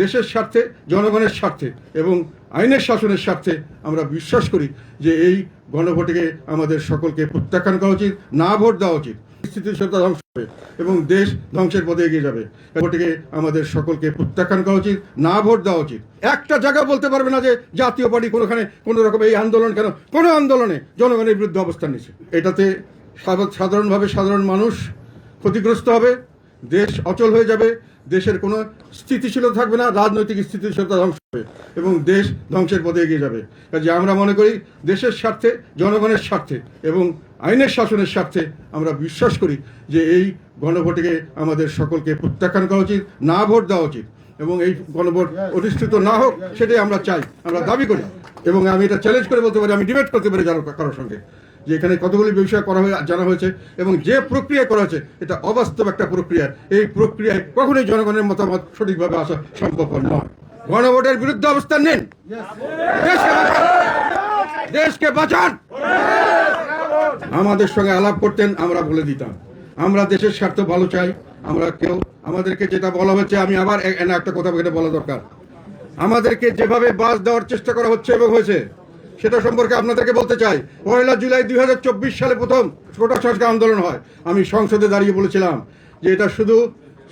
দেশের স্বার্থে, জনগণের স্বার্থে এবং আইনের শাসনের স্বার্থে আমরা বিশ্বাস করি যে এই গণভোটকে আমাদের সকলকে প্রত্যাখ্যান করা উচিত, না ভোট দেওয়া উচিত। স্থিতিশীলতা ধ্বংস হবে এবং দেশ ধ্বংসের পথে এগিয়ে যাবে। ভোটকে আমাদের সকলকে প্রত্যাখ্যান করা উচিত, না ভোট দেওয়া উচিত। একটা জায়গা বলতে পারবে না যে জাতীয় পার্টি কোনোখানে কোনো রকম এই আন্দোলন কেন? কোনো আন্দোলনে জনগণের বিরুদ্ধে অবস্থান নিচ্ছে এটাতে সাধারণভাবে সাধারণ মানুষ ক্ষতিগ্রস্ত হবে। দেশ অচল হয়ে যাবে, দেশের কোনো স্থিতিশীলতা থাকবে না, রাজনৈতিক স্থিতিশীলতা ধ্বংস হবে এবং দেশ ধ্বংসের পথে এগিয়ে যাবে। কাজে আমরা মনে করি দেশের স্বার্থে, জনগণের স্বার্থে এবং আইনের শাসনের স্বার্থে আমরা বিশ্বাস করি যে এই গণভোটকে আমাদের সকলকে প্রত্যাখ্যান করা উচিত, না ভোট দেওয়া উচিত এবং এই গণভোট অধিষ্ঠিত না হোক, সেটাই আমরা চাই, আমরা দাবি করি। এবং আমি এটা চ্যালেঞ্জ করে বলতে পারি, আমি ডিবেট করতে পারি যারা কারোর সঙ্গে। যে এখানে কতগুলি বিষয় করা হয়ে জানা হয়েছে এবং যে প্রক্রিয়া করা হয়েছে, এটা অবাস্তব একটা প্রক্রিয়া। এই প্রক্রিয়ায় কখনোই জনগণের মতামত সঠিকভাবে আসা সম্ভব নয়। গণভোটের বিরুদ্ধে অবস্থান নিন। দেশকে বাঁচান। আমাদের সঙ্গে আলাপ করতেন, আমরা বলে দিতাম। আমরা দেশের স্বার্থ ভালো চাই, আমরা কেউ আমাদেরকে যেটা বলা হচ্ছে আমি আবার একটা কথা বলা দরকার। আমাদেরকে যেভাবে বাস দেওয়ার চেষ্টা করা হচ্ছে এবং হয়েছে সেটা সম্পর্কে আপনাদেরকে বলতে চাই। পয়লা জুলাই দুই হাজার চব্বিশ সালে প্রথম কোটা সংস্কার আন্দোলন হয়। আমি সংসদে দাঁড়িয়ে বলেছিলাম যে এটা শুধু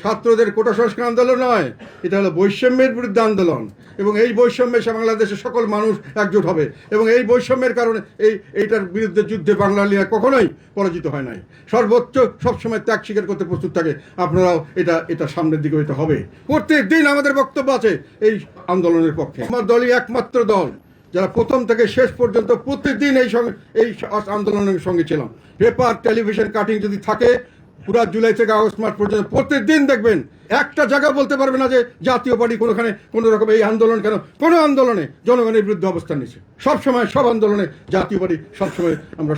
ছাত্রদের কোটা সংস্কার আন্দোলন নয়, এটা হলো বৈষম্যের বিরুদ্ধে আন্দোলন। এবং এই বৈষম্যে সে বাংলাদেশের সকল মানুষ একজোট হবে। এবং এই বৈষম্যের কারণে এই, এইটার বিরুদ্ধে যুদ্ধে বাংলালিয়া কখনোই পরাজিত হয় নাই। সর্বোচ্চ সবসময় ত্যাগ স্বীকার করতে প্রস্তুত থাকে। আপনারাও এটা এটা সামনের দিকে হইতে হবে। প্রত্যেক দিন আমাদের বক্তব্য আছে এই আন্দোলনের পক্ষে। আমার দলই একমাত্র দল। যারা প্রথম থেকে শেষ পর্যন্ত প্রতিদিন এই সঙ্গে, এই আন্দোলনের সঙ্গে ছিলাম। পেপার, টেলিভিশন কাটিং যদি থাকে, পুরা জুলাই থেকে আগস্ট মাস পর্যন্ত প্রতিদিন দেখবেন। একটা জায়গা বলতে পারবে না যে জাতীয় পার্টি কোনোখানে কোনো রকম এই আন্দোলন কেন? কোনো আন্দোলনে জনগণের বিরুদ্ধে অবস্থান নিচ্ছে সবসময় সব আন্দোলনে জাতীয় পার্টি সবসময় আমরা